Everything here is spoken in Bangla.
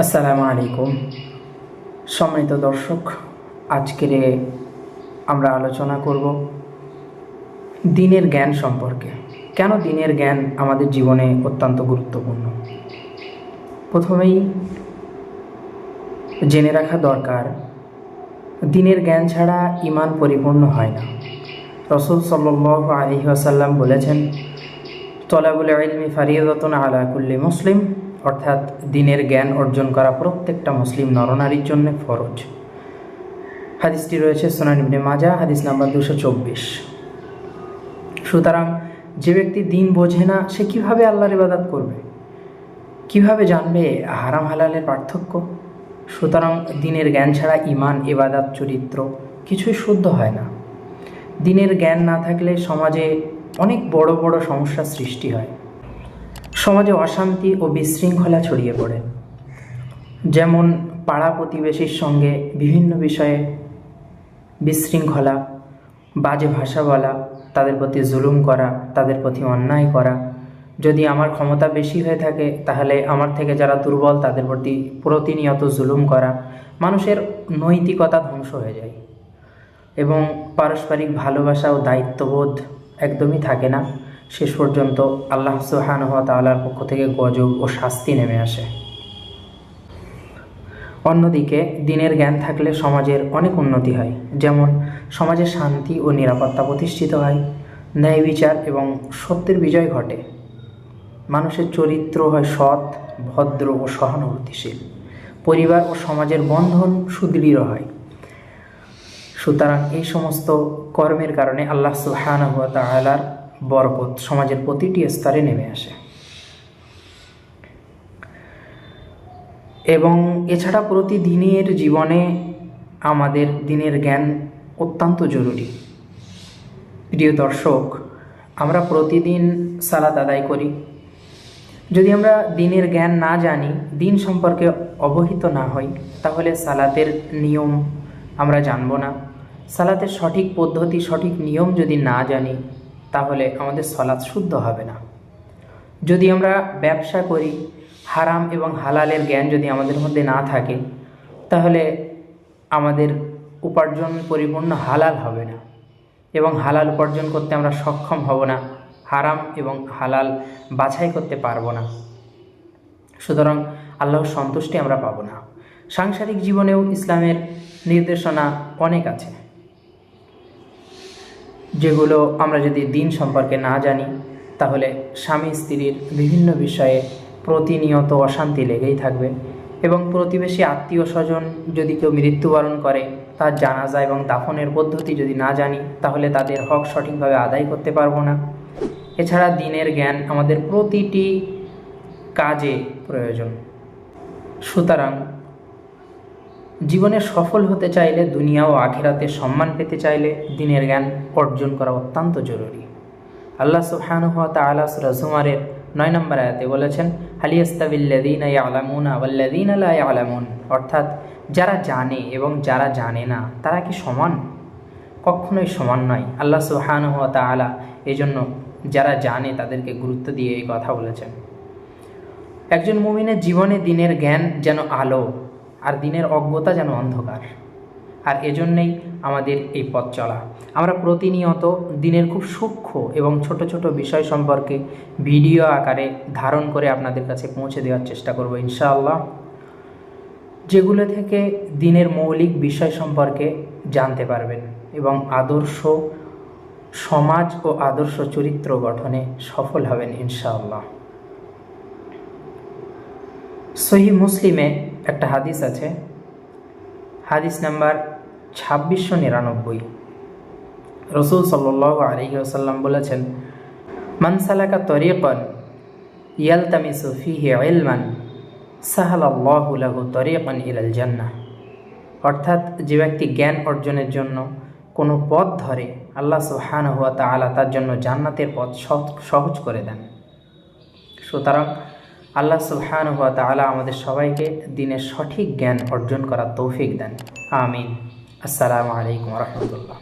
আসসালামু আলাইকুম। সম্মানিত দর্শক, আজকের আমরা আলোচনা করব দিনের জ্ঞান সম্পর্কে। কেন দিনের জ্ঞান আমাদের জীবনে অত্যন্ত গুরুত্বপূর্ণ? প্রথমেই জেনে রাখা দরকার, দিনের জ্ঞান ছাড়া ইমান পরিপূর্ণ হয় না। রসুল সাল্লাহ আলী আসাল্লাম বলেছেন, তলাবুল ইলমি ফারিয়তন আলা কুল্লি মুসলিম। অর্থাৎ দিনের জ্ঞান অর্জন করা প্রত্যেকটা মুসলিম নরনারীর জন্য ফরজ। হাদিসটি রয়েছে সোনান মাজা হাদিস নাম্বার দুশো চব্বিশ। সুতরাং যে ব্যক্তি দিন বোঝে না, সে কীভাবে আল্লাহর ইবাদত করবে? কীভাবে জানবে হারাম হালালের পার্থক্য? সুতরাং দিনের জ্ঞান ছাড়া ইমান ইবাদাত, চরিত্র কিছুই শুদ্ধ হয় না। দিনের জ্ঞান না থাকলে সমাজে অনেক বড় বড় সমস্যার সৃষ্টি হয়। সমাজে অশান্তি ও বিশৃঙ্খলা ছড়িয়ে পড়ে। যেমন পাড়া প্রতিবেশীর সঙ্গে বিভিন্ন বিষয়ে বিশৃঙ্খলা, বাজে ভাষা বলা, তাদের প্রতি জুলুম করা, তাদের প্রতি অন্যায় করা। যদি আমার ক্ষমতা বেশি হয়ে থাকে, তাহলে আমার থেকে যারা দুর্বল, তাদের প্রতি প্রতিনিয়ত জুলুম করা মানুষের নৈতিকতা ধ্বংস হয়ে যায়। এবং পারস্পরিক ভালোবাসা ও দায়িত্ববোধ একদমই থাকে না। শেষ পর্যন্ত আল্লাহ হওয়া তাল্লার পক্ষ থেকে গজব ও শাস্তি নেমে আসে। অন্যদিকে, দিনের জ্ঞান থাকলে সমাজের অনেক উন্নতি হয়, যেমন সমাজে শান্তি ও নিরাপত্তা প্রতিষ্ঠিত হয়, ন্যায় বিচার এবং সত্যের বিজয় ঘটে। মানুষের চরিত্র হয় সৎ, ভদ্র ও সহানুভূতিশীল। পরিবার ও সমাজের বন্ধন সুদৃঢ় হয়। সুতরাং এই সমস্ত কর্মের কারণে আল্লাহ সুহান হুয়া তালার বরকত সমাজের প্রতিটি স্তরে নেমে আসে। এবং এছাড়া প্রতিদিনের জীবনে আমাদের দিনের জ্ঞান অত্যন্ত জরুরি। প্রিয় দর্শক, আমরা প্রতিদিন সালাত আদায় করি। যদি আমরা দিনের জ্ঞান না জানি, দিন সম্পর্কে অবহিত না হই, তাহলে সালাতের নিয়ম আমরা জানব না। সালাতের সঠিক পদ্ধতি, সঠিক নিয়ম যদি না জানি তাহলে আমাদের সলাৎ শুদ্ধ হবে না। যদি আমরা ব্যবসা করি, হারাম এবং হালালের জ্ঞান যদি আমাদের মধ্যে না থাকে, তাহলে আমাদের উপার্জন পরিপূর্ণ হালাল হবে না এবং হালাল উপার্জন করতে আমরা সক্ষম হব না, হারাম এবং হালাল বাছাই করতে পারব না। সুতরাং আল্লাহর সন্তুষ্টি আমরা পাবো না। সাংসারিক জীবনেও ইসলামের নির্দেশনা অনেক আছে। যেগুলো আমরা যদি দিন সম্পর্কে না জানি, তাহলে স্বামী স্ত্রীর বিভিন্ন বিষয়ে প্রতিনিয়ত অশান্তি লেগেই থাকবে এবং প্রতিবেশী আত্মীয় স্বজন যদি কেউ মৃত্যুবরণ করে, তার জানাজা এবং দাফনের পদ্ধতি যদি না জানি, তাহলে তাদের হক সঠিকভাবে আদায় করতে পারব না। এছাড়া দিনের জ্ঞান আমাদের প্রতিটি কাজে প্রয়োজন। সুতরাং জীবনে সফল হতে চাইলে দুনিয়া ও আখেরাতে সম্মান পেতে চাইলে দিনের জ্ঞান অর্জন করা অত্যন্ত জরুরি। আল্লাহ সুবহানুয়া তালা সুরাজুমারের নয় নম্বর আয়াতে বলেছেন হালিয়াস্তাবিল্লাদিন আলামুন আওয়াল্লাদিন আল্লাহ আলামুন অর্থাৎ, যারা জানে এবং যারা জানে না, তারা কি সমান? কখনোই সমান নয়। আল্লাহ সুবহানুয়া তালা এই জন্য যারা জানে, তাদেরকে গুরুত্ব দিয়ে এই কথা বলেছেন। একজন মুমিনের জীবনে দিনের জ্ঞান যেন আলো আর দিনের অজ্ঞতা যেন অন্ধকার। আর এজন্যেই আমাদের এই পথ চলা। আমরা প্রতিনিয়ত দিনের খুব সূক্ষ্ম এবং ছোট ছোট বিষয় সম্পর্কে ভিডিও আকারে ধারণ করে আপনাদের কাছে পৌঁছে দেওয়ার চেষ্টা করব, ইনশাআল্লাহ। যেগুলো থেকে দিনের মৌলিক বিষয় সম্পর্কে জানতে পারবেন এবং আদর্শ সমাজ ও আদর্শ চরিত্র গঠনে সফল হবেন, ইনশাআল্লাহ। সহি মুসলিমে একটা হাদিস আছে। হাদিস নাম্বার ছাব্বিশশো নিরানব্বই। রসুল সাল্লাহ আলহি আসাল্লাম বলেছেন মানসালাকা তরিকন ইয়ালতামিসু ফিহি ইলমান, সাহালাল্লাহু তরিকন ইলাল জান্নাহ। অর্থাৎ যে ব্যক্তি জ্ঞান অর্জনের জন্য কোনো পথ ধরে, আল্লাহ সুহান হুয়া তালা তার জন্য জান্নাতের পথ সহজ করে দেন। সুতরাং আল্লাহ সুবহান হুয়া তালা আমাদের সবাইকে দিনের সঠিক জ্ঞান অর্জন করার তৌফিক দেন। আমিন। আসসালামু আলাইকুম রহমতুল্লাহ।